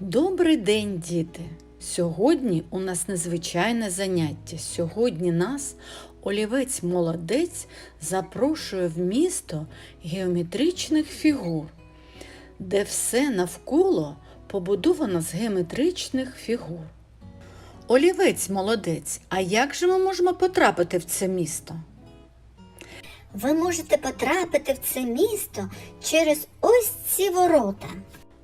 Добрий день, діти! Сьогодні у нас незвичайне заняття. Сьогодні нас олівець молодець запрошує в місто геометричних фігур, де все навколо побудовано з геометричних фігур. Олівець молодець, а як же ми можемо потрапити в це місто? Ви можете потрапити в це місто через ось ці ворота.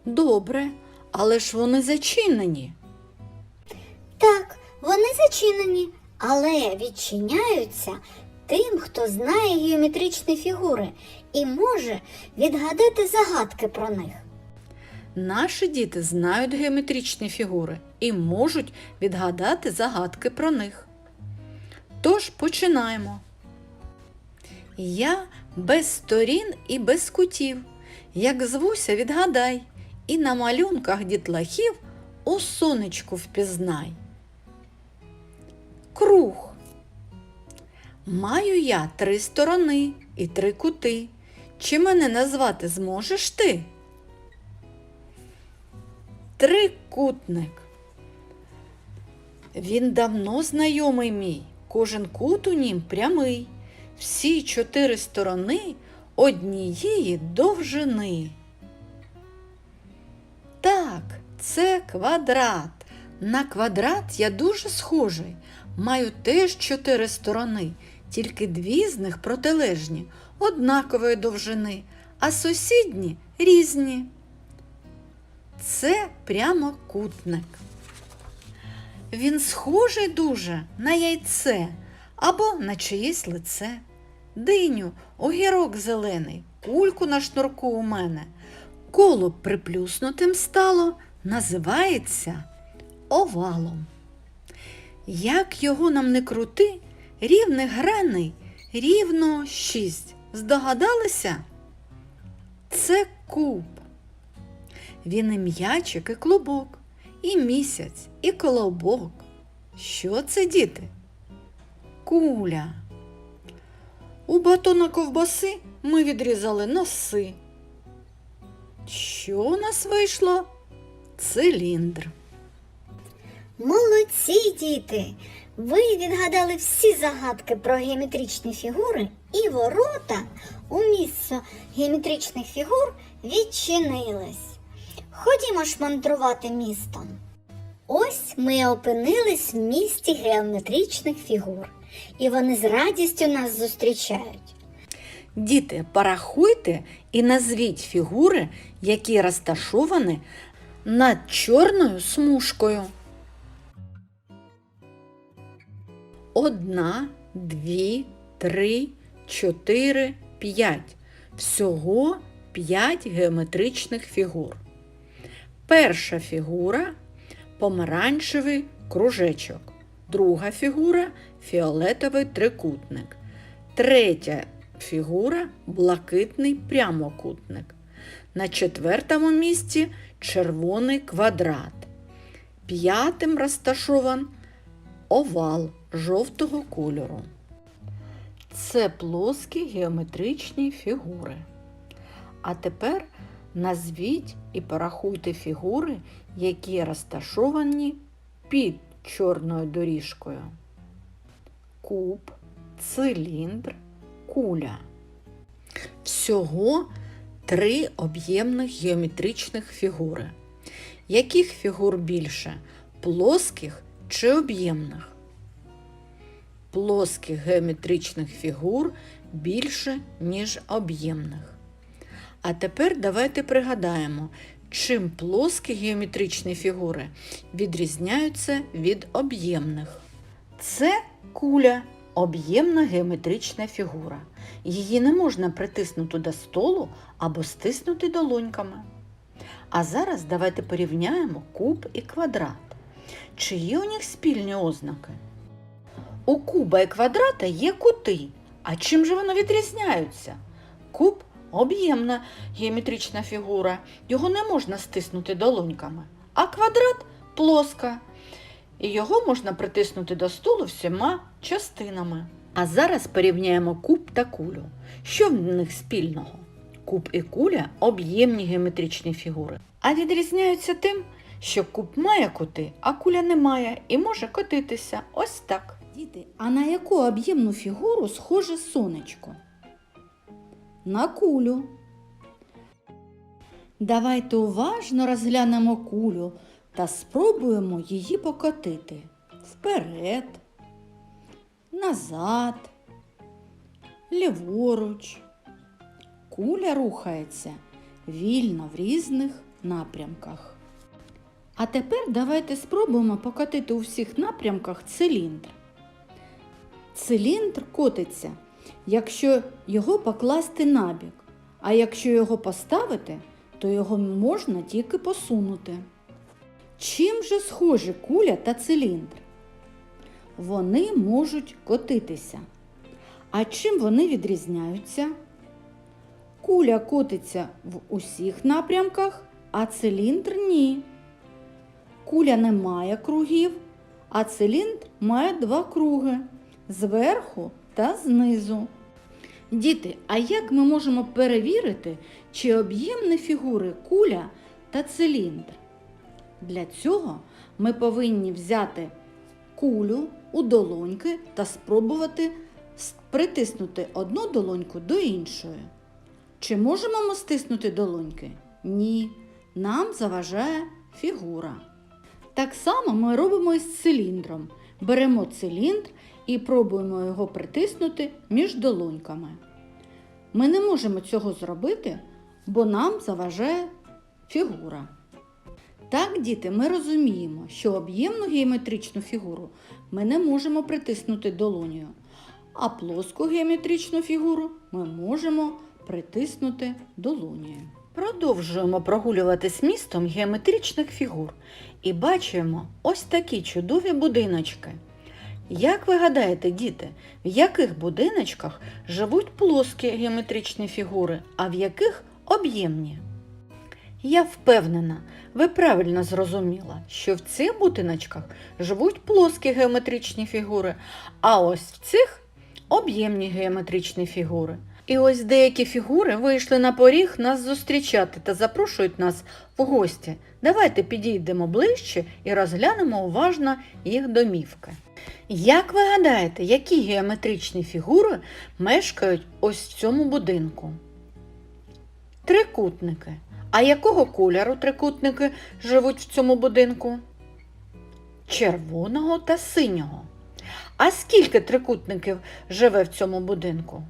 Добре, але ж вони зачинені. Так, вони зачинені, але відчиняються тим, хто знає геометричні фігури і може відгадати загадки про них. Наші діти знають геометричні фігури і можуть відгадати загадки про них. Тож починаємо. Я без сторін і без кутів. Як звуся, відгадай, і на малюнках дітлахів у сонечку впізнай. Круг. Маю я три сторони і три кути. Чи мене назвати зможеш ти? Трикутник. Він давно знайомий мій, кожен кут у нім прямий, всі чотири сторони однієї довжини. Так, це квадрат. На квадрат я дуже схожий. Маю теж чотири сторони, тільки дві з них протилежні, однакової довжини, а сусідні різні. Це прямокутник. Він схожий дуже на яйце або на чиєсь лице. Диню, огірок зелений, кульку на шнурку у мене. Коло приплюснутим стало, називається овалом. Як його нам не крути, рівних граней рівно шість. Здогадалися? Це куб. Він і м'ячик, і клубок, і місяць, і колобок. Що це, діти? Куля. У батона ковбаси ми відрізали носи. Що у нас вийшло? Циліндр. Молодці, діти! Ви відгадали всі загадки про геометричні фігури і ворота у місце геометричних фігур відчинились. Ходімо ж мандрувати містом. Ось ми опинились в місті геометричних фігур, і вони з радістю нас зустрічають. Діти, порахуйте і назвіть фігури, які розташовані над чорною смужкою. Одна, дві, три, чотири, п'ять. Всього п'ять геометричних фігур. Перша фігура помаранчевий кружечок. Друга фігура фіолетовий трикутник. Третя фігура блакитний прямокутник. На четвертому місці червоний квадрат. П'ятим розташован овал жовтого кольору. Це плоскі геометричні фігури. А тепер назвіть і порахуйте фігури, які розташовані під чорною доріжкою. Куб, циліндр, куля. Всього три об'ємних геометричних фігури. Яких фігур більше? Плоских чи об'ємних? Плоских геометричних фігур більше, ніж об'ємних. А тепер давайте пригадаємо, чим плоскі геометричні фігури відрізняються від об'ємних. Це куля, об'ємна геометрична фігура. Її не можна притиснути до столу або стиснути долоньками. А зараз давайте порівняємо куб і квадрат. Чи є у них спільні ознаки? У куба і квадрата є кути. А чим же вони відрізняються? Куб об'ємна геометрична фігура, його не можна стиснути долоньками, а квадрат плоска. І його можна притиснути до столу всіма частинами. А зараз порівняємо куб та кулю. Що в них спільного? Куб і куля об'ємні геометричні фігури, а відрізняються тим, що куб має кути, а куля не має і може котитися ось так. Діти, а на яку об'ємну фігуру схоже сонечко? На кулю. Давайте уважно розглянемо кулю та спробуємо її покотити вперед, назад, ліворуч. Куля рухається вільно в різних напрямках. А тепер давайте спробуємо покотити у всіх напрямках циліндр. Циліндр котиться, якщо його покласти набік, а якщо його поставити, то його можна тільки посунути. Чим же схожі куля та циліндр? Вони можуть котитися. А чим вони відрізняються? Куля котиться в усіх напрямках, а циліндр ні. Куля не має кругів, а циліндр має два круги зверху та знизу. Діти, а як ми можемо перевірити, чи об'ємні фігури куля та циліндр? Для цього ми повинні взяти кулю у долоньки та спробувати притиснути одну долоньку до іншої. Чи можемо ми стиснути долоньки? Ні. Нам заважає фігура. Так само ми робимо із циліндром. Беремо циліндр і пробуємо його притиснути між долоньками. Ми не можемо цього зробити, бо нам заважає фігура. Так, діти, ми розуміємо, що об'ємну геометричну фігуру ми не можемо притиснути долонею, а плоску геометричну фігуру ми можемо притиснути долонею. Продовжуємо прогулюватись містом геометричних фігур і бачимо ось такі чудові будиночки. Як ви гадаєте, діти, в яких будиночках живуть плоскі геометричні фігури, а в яких об'ємні? Я впевнена, ви правильно зрозуміла, що в цих будиночках живуть плоскі геометричні фігури, а ось в цих об'ємні геометричні фігури. І ось деякі фігури вийшли на поріг нас зустрічати та запрошують нас в гості. Давайте підійдемо ближче і розглянемо уважно їх домівки. Як ви гадаєте, які геометричні фігури мешкають ось в цьому будинку? Трикутники. А якого кольору трикутники живуть в цьому будинку? Червоного та синього. А скільки трикутників живе в цьому будинку?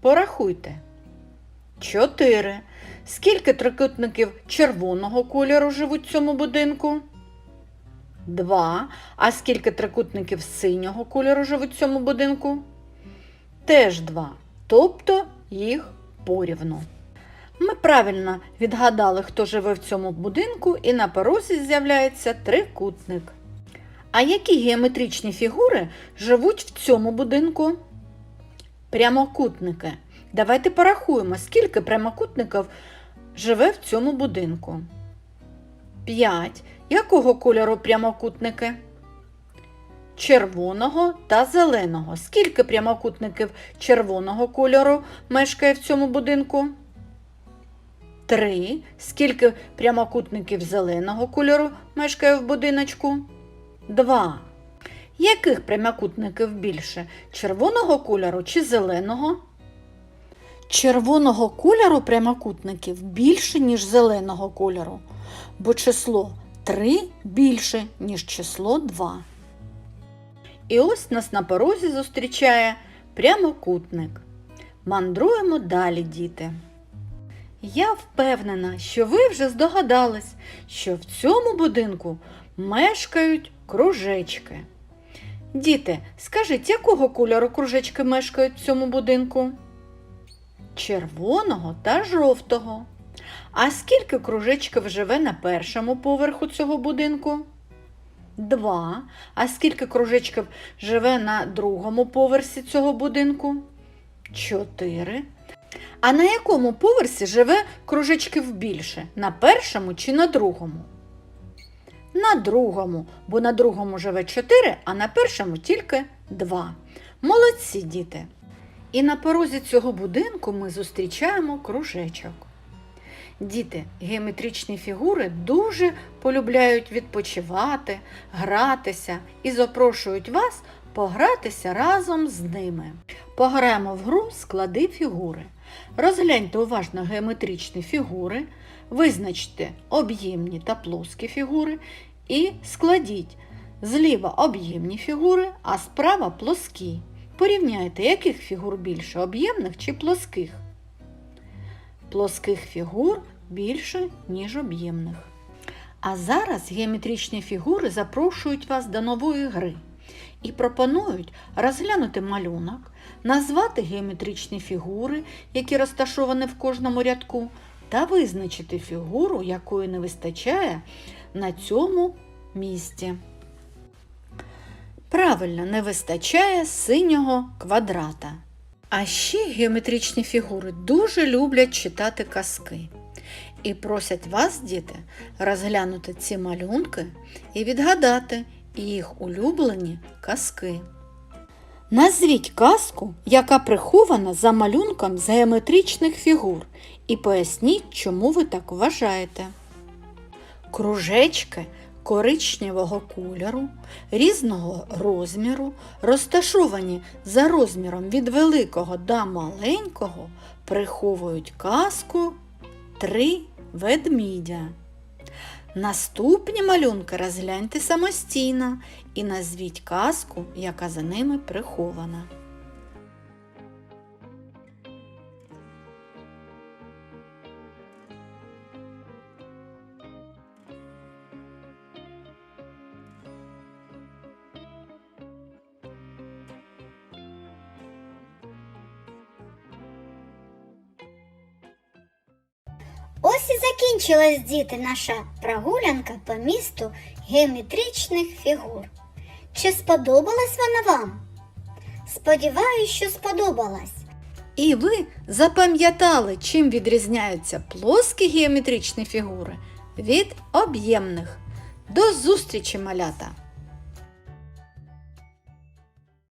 Порахуйте. Чотири. Скільки трикутників червоного кольору живуть в цьому будинку? Два. А скільки трикутників синього кольору живуть в цьому будинку? Теж два. Тобто їх порівну. Ми правильно відгадали, хто живе в цьому будинку, і на порозі з'являється трикутник. А які геометричні фігури живуть в цьому будинку? Прямокутники. Давайте порахуємо, скільки прямокутників живе в цьому будинку. 5. Якого кольору прямокутники? Червоного та зеленого. Скільки прямокутників червоного кольору мешкає в цьому будинку? 3. Скільки прямокутників зеленого кольору мешкає в будиночку? 2. Яких прямокутників більше? Червоного кольору чи зеленого? Червоного кольору прямокутників більше, ніж зеленого кольору, бо число 3 більше, ніж число 2. І ось нас на порозі зустрічає прямокутник. Мандруємо далі, діти. Я впевнена, що ви вже здогадались, що в цьому будинку мешкають кружечки. Діти, скажіть, якого кольору кружечки мешкають в цьому будинку? Червоного та жовтого. А скільки кружечків живе на першому поверху цього будинку? Два. А скільки кружечків живе на другому поверсі цього будинку? Чотири. А на якому поверсі живе кружечків більше? На першому чи на другому? На другому, бо на другому живе 4, а на першому тільки 2. Молодці діти! І на порозі цього будинку ми зустрічаємо кружечок. Діти, геометричні фігури дуже полюбляють відпочивати, гратися і запрошують вас погратися разом з ними. Пограємо в гру склади фігури. Розгляньте уважно геометричні фігури, визначте об'ємні та плоскі фігури і складіть зліва об'ємні фігури, а справа плоскі. Порівняйте, яких фігур більше об'ємних чи плоских. Плоских фігур більше, ніж об'ємних. А зараз геометричні фігури запрошують вас до нової гри і пропонують розглянути малюнок, назвати геометричні фігури, які розташовані в кожному рядку, та визначити фігуру, якої не вистачає на цьому місці. Правильно, не вистачає синього квадрата. А ще геометричні фігури дуже люблять читати казки. І просять вас, діти, розглянути ці малюнки і відгадати їх улюблені казки. Назвіть казку, яка прихована за малюнком з геометричних фігур, і поясніть, чому ви так вважаєте. Кружечки коричневого кольору, різного розміру, розташовані за розміром від великого до маленького, приховують казку три ведмідя. Наступні малюнки розгляньте самостійно і назвіть казку, яка за ними прихована. Закінчилась, діти, наша прогулянка по місту геометричних фігур. Чи сподобалась вона вам? Сподіваюсь, що сподобалась. І ви запам'ятали, чим відрізняються плоскі геометричні фігури від об'ємних. До зустрічі, малята!